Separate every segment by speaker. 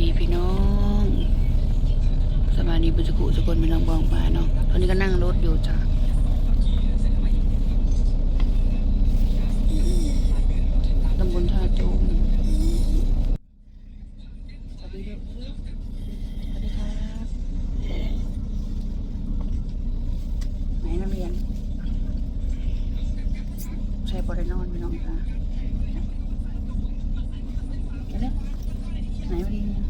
Speaker 1: ดีพี่น้องสบายดีบุญสกุสกุลพี่น้องบองปลาเนาะตอนนี้ก็นั่งรถอยู่จ้ะตำบลท่าจูมสวัสดีครับสวัสดีครับไหนนักเรียนใช่บริโนนพี่น้องจ้ะไปเลยไหนวันนี้เนี่ย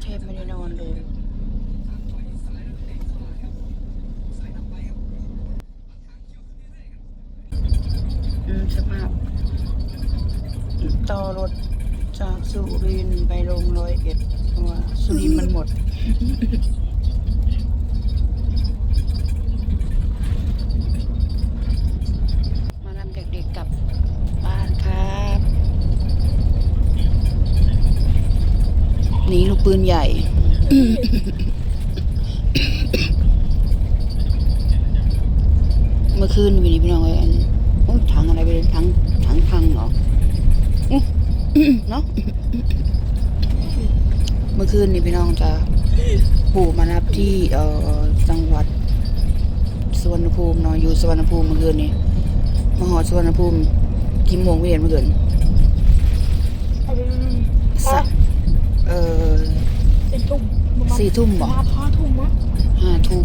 Speaker 1: แทบไม่ได้นอนเลย อืม สภาพ ต่อรถจากสุรินไปลงร้อยเอ็ดเพราะว่าสุรินมันหมด มารับเด็กๆกลับบ้านครับหนีลูกปืนใหญ่ เมื่อคืนวินี่พี่น้องเอ้ยอัน โอ้ยถังอะไรไปเลยถังถังพังเหรออื้อเนาะเมื่อคืนนี่พี่น้องจะปู่มารับที่เอ่อจังหวัดสวรรณภูมิเนาะอยู่สวรรณภูมิเมื่อคืนนี่มาหอดสวรรณภูมิกี่โมงพี่เห็นเมื่อคืนสักเอ่อ
Speaker 2: เป็นทุ่ม
Speaker 1: สี่ทุ่มบอก
Speaker 2: มาพาทุ่มมั้ง
Speaker 1: ห้าทุ่ม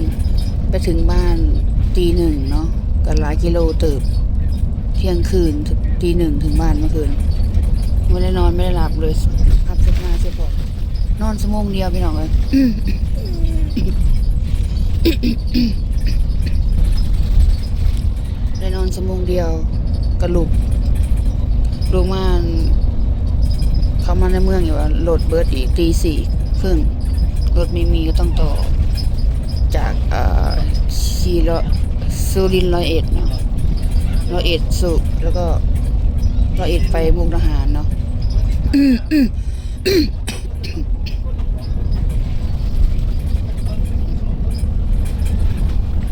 Speaker 1: ไปถึงบ้านตีหนึ่งเนาะกันหลายกิโลเติบ เที่ยงคืนตีหนึ่งถึงบ้านเมื่อคืนไม่ได้นอนไม่ได้หลับเลยพับเสื้อผ้าเสื้อผอมนอนชั่วโมงเดียวพี่น้องเลยได้นอนชั่วโมงเดียวกระลุกลงมาเขามาในเมืองอยู่ว่าโหลดเบิร์ดอีกตีสี่ครึ่งรถไม่มีก็ต้องต่อจากอ่อชีรสุรินร้อยเอ็ดนะ ร้อยเอ็ดสุแล้วก็ร้อยเอ็ดไปมุกดาหารเนาะ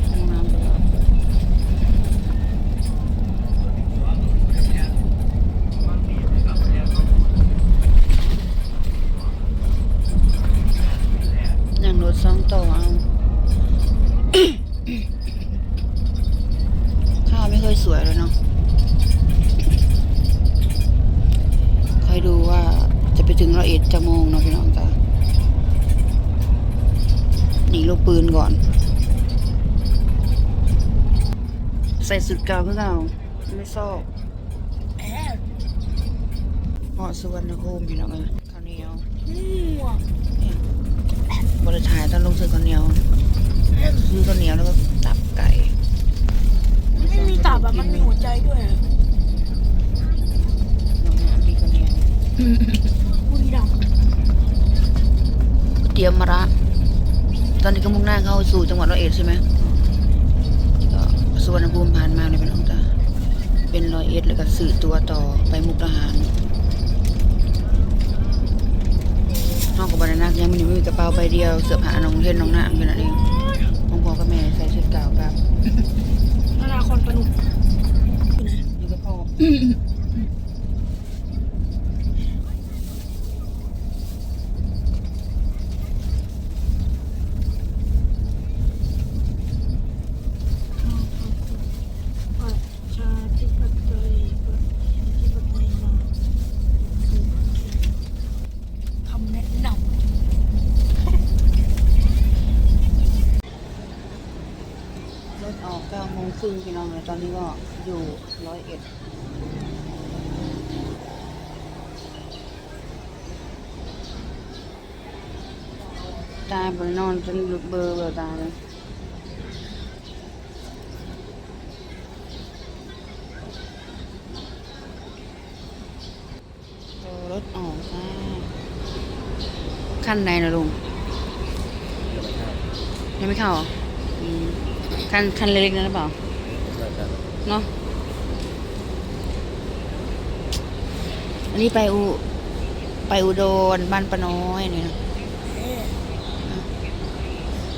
Speaker 1: ห้องน้ำตลอดนั่งรถสองต่อเอา ใส่สุดเก่าก็เก่าไม่ชอบ
Speaker 2: แอบ
Speaker 1: เหมาะสุวรรณภูมิพี่น้องเอ้ยข้าวเหนียว
Speaker 2: มั่ว
Speaker 1: บริถ่ายต้องลงซื้อข้าวเหนียวซื้อข้าวเหนียวแล้วก็ตับไก่
Speaker 2: ไม่มีตับอะมันมีหัวใจด้วยอะ
Speaker 1: น้องน้ำพี่ข้าวเหนียว
Speaker 2: บุรีรัมย์
Speaker 1: ก๋วยเตรียมมะระตอนนี้ก็มุ่งหน้าเข้าสู่จังหวัดร้อยเอ็ดใช่ไหมก็ สุวรรณภูมิผ่านมาเลยเป็นของตาเป็นร้อยเอ็ดแล้วก็สื่อตัวต่อไปมุกดาหารนอกกับบรรณานักยังไมันมีกระเป๋าใบเดียว เสื้อผ้าน้องเล่นน้องน้ำแค่นั้นเองน้องพ่อกับแม่ใส่ชุดเก่าครับ
Speaker 2: นานาคอนปนุกอยู่ไหน
Speaker 1: อยู่กับพ่อ
Speaker 2: ประชาธิปไตยประชาธิปไตยลาวคำแนะน
Speaker 1: ร ถออกเก้าโมงครึ่งพี่น้องเลยตอนนี้ก็อยู่ร้อยเอ็ดตาบนนอนจนหลุดเบอร์เบอร์ตาเลยรถออกค่ะขั้นใดนะลุงยังไม่เข้าเหรอ คันคันเล็กๆนั่นหรือเปล่าเนาะอันนี้ไปอุไปอุดรบ้านปน้อยนี่นะ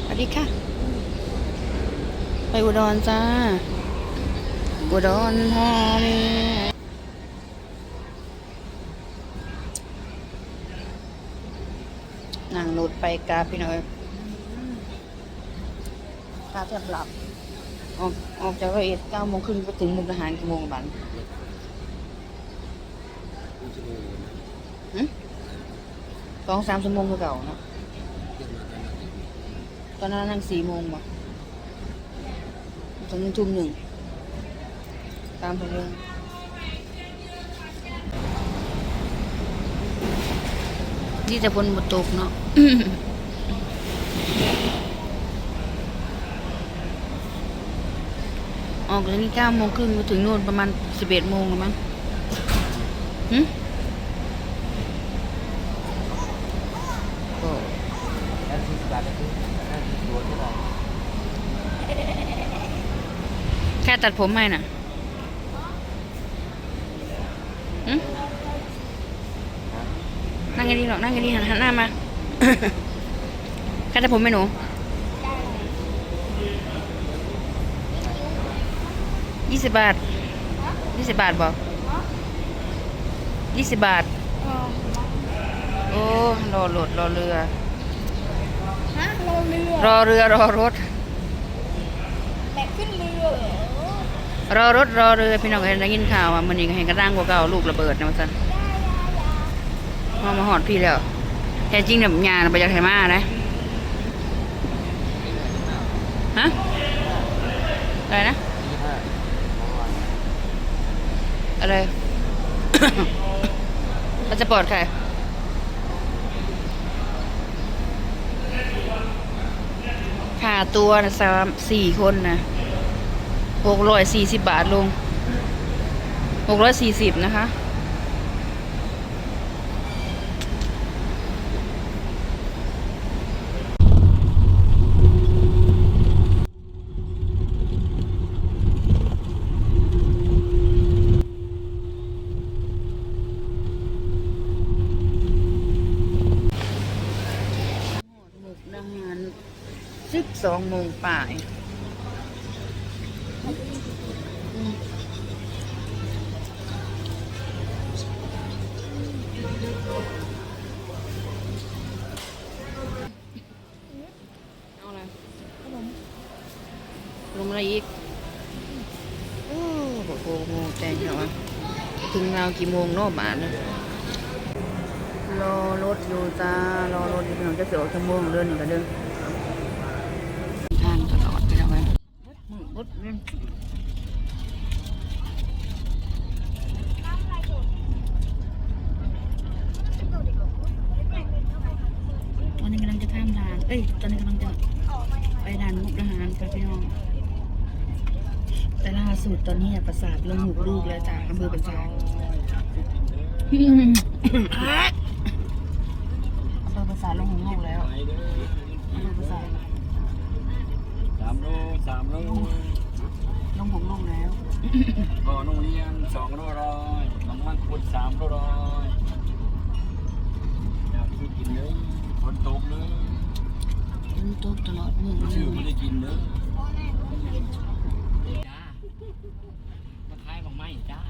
Speaker 1: สวัสดีค่ะ ไปอุดรจ้า อุดรธานีนั่งรถไปกาพี่น้อย กาแทบหลับ ออกออกจากร้อยเอ็ดเก้าโมงครึ่งไปถึงมุกดาหารกี่โมงบันหึสองสามชั่วโมงคือเก่าเนาะตอนนั้นนั่งสี่โมงบ่ตอนนี้ทุ่มหนึ่ง ตามไปเรื่องนี่จะบนบตกเนาะ ออกจากนี่เก้าโมงครึ่งมาถึงนู่นประมาณสิบเอ็ดโมงแล้วมั้งหึก็
Speaker 3: แล้วสี่สิบบาทก็คือห้าสิบตัวเท่าไหร่
Speaker 1: แค่ตัดผมให้น่ะนั่งกันดีหรอกนั่งกันดีหันหันหน้ามาแค่ตัดผมไหมหนู ยี่สิบบาทยี่สิบบาทบอกยี่สิบบาท โอ้รอรถรอเรือ
Speaker 2: ฮะลงเรือ
Speaker 1: รอเรือรอรถ
Speaker 2: แบกขึ้นเรือเหรอ
Speaker 1: รอรถรอเรือพี่น้องเอ็นได้ยินข่าวว่ามันนี่ก็เห็นกระด้างกว่าเก่าลูกระเบิดนะมันสันมามาหอดพี่แล้วแท้จริงเนี่ยงานไปจากไทยมานะฮะอะไรนะ
Speaker 3: ยี่ห้า
Speaker 1: อะไรเราจะปลอดใครค่าตัวนะสามสี่คนนะหกร้อยสี่สิบบาทลงหกร้อยสี่สิบนะคะ หมุกดาหาร สิบสองโมงป่ายอืมเอาอะไรลงอะไรอีกโอ้โหโหโหใจเหรอวะถึงเรากี่โมงเนอกบ้านเนี่ยรอรถอยู่จ้ารอรถอยู่พี่น้องจะเสียวชั่วโมงเดินหนึ่งก็เดินทางตลอดไปแล้วไงรถ เดินตอนนี้กำลังจะข้ามด่าน เอ้ย ตอนนี้กำลังจะไปด่านมุกดาหารค่ะพี่น้อง แต่ล่าสุดตอนนี้อะประสาทลงหูลูกแล้วจ้ะอำเภอประสาทอำเภอภาษาทลงหูลูกแล้ว
Speaker 3: ไปเด้อ
Speaker 1: อำเภอภาษาท
Speaker 3: สามโลสามโล
Speaker 1: ลงหูลูกแล้ว
Speaker 3: ก่อนโรงเรียนสองโลร้อยบางมันคุดสามโลร้อยอยากซื้อกินเนื้อคนตกเนื้อ
Speaker 1: มันตกตลอดมือ
Speaker 3: ชื่อไม่ได้กินเนื้อจ้ามาขายบางไม้จ้า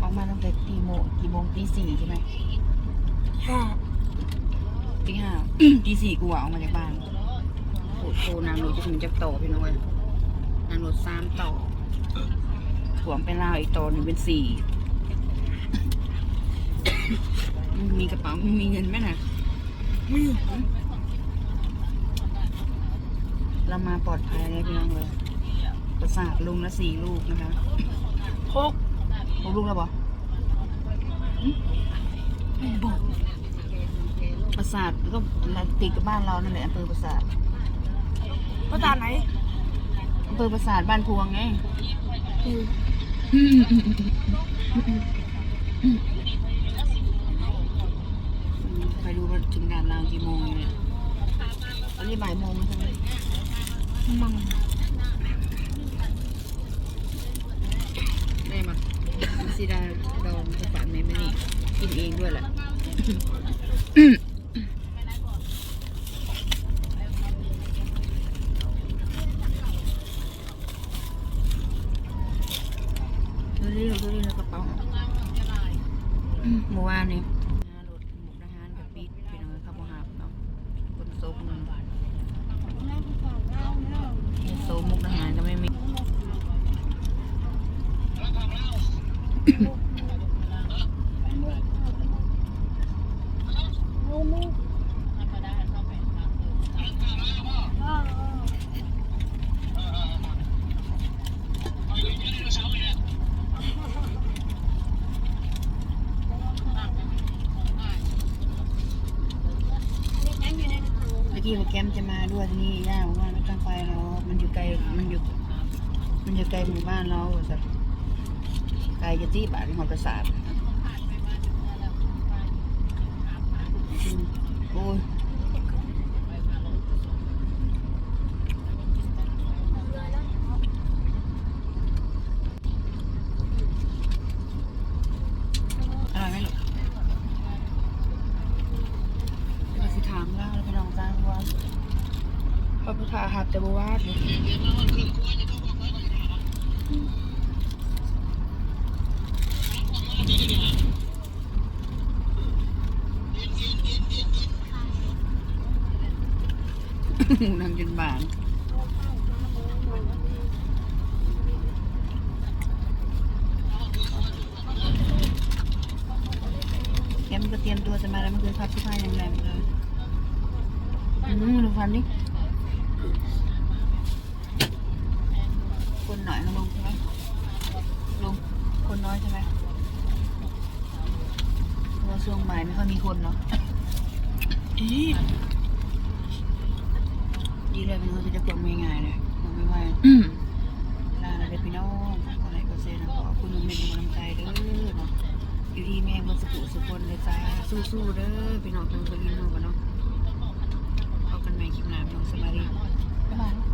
Speaker 1: ออกมาตั้งแต่กี่โมงกี่โมงตีสี่ใช่ไหม
Speaker 2: ค่ะ
Speaker 1: ตีห้าตีสี่กูว่าออกมาจากบ้าน โอ้โหนางรถจะถึงจะต่อพี่น้อยนางรถสามต่อถ่วมไปลาวอีกต่อหนึ่งเป็นสี่มีกระเป๋าไม่มีเงินไหมน่ะ
Speaker 2: มี
Speaker 1: เรามาปลอดภัยแล้วพี่น้องเลยประสาทลุงละสี่ลูกนะคะ
Speaker 2: หก
Speaker 1: หกลูกแล้วบอบอกประสาทก็ติดกับบ้านเรานั่นแหละอำเภอประสาท
Speaker 2: ภาษาไหน
Speaker 1: อำเภอประสาทบ้านพวงไงไปดูว่าถึงด่านรางกี่โมงเนี่ยตอนนี้บ่ายโมงใช่ไหม
Speaker 2: มัง
Speaker 1: เมื่อวานนี้ วยที่นี่ย่าบอกว่าไม่ต้องไปเรา มันอยู่ไกล มันอยู่ มันอยู่ไกลหมู่บ้านเราแต่ไกลจะที่บาทที่หอประสาทโอ้ยอร่อยไหมลูกเราสิถามเล่าแล้วไปลองจ้างว่า พระพุทธาหัตถบวาดเลยนั่งจนบานแกมันก็เตรียมตัวจะมาแล้วมันคือพับผ้าอย่างแรงเลยอืมดูฟันดิคน อยมีคนเนาะอีดีเลยพี่น้องจะจะกลมง่ายๆเลยมันไม่ไหวลาแล้วพี่น้องอะไรก็เซนขอบคุณเป็นกำลังใจเด้อเนาะอยู่ที่แม่งมันสุขสุขคนเลยจ้าสู้ๆเด้อพี่น้องเป็นคนที่น้องกันเนาะพบกันใหม่คลิปหน้าพี่น้องสบายดีบ๊ายบาย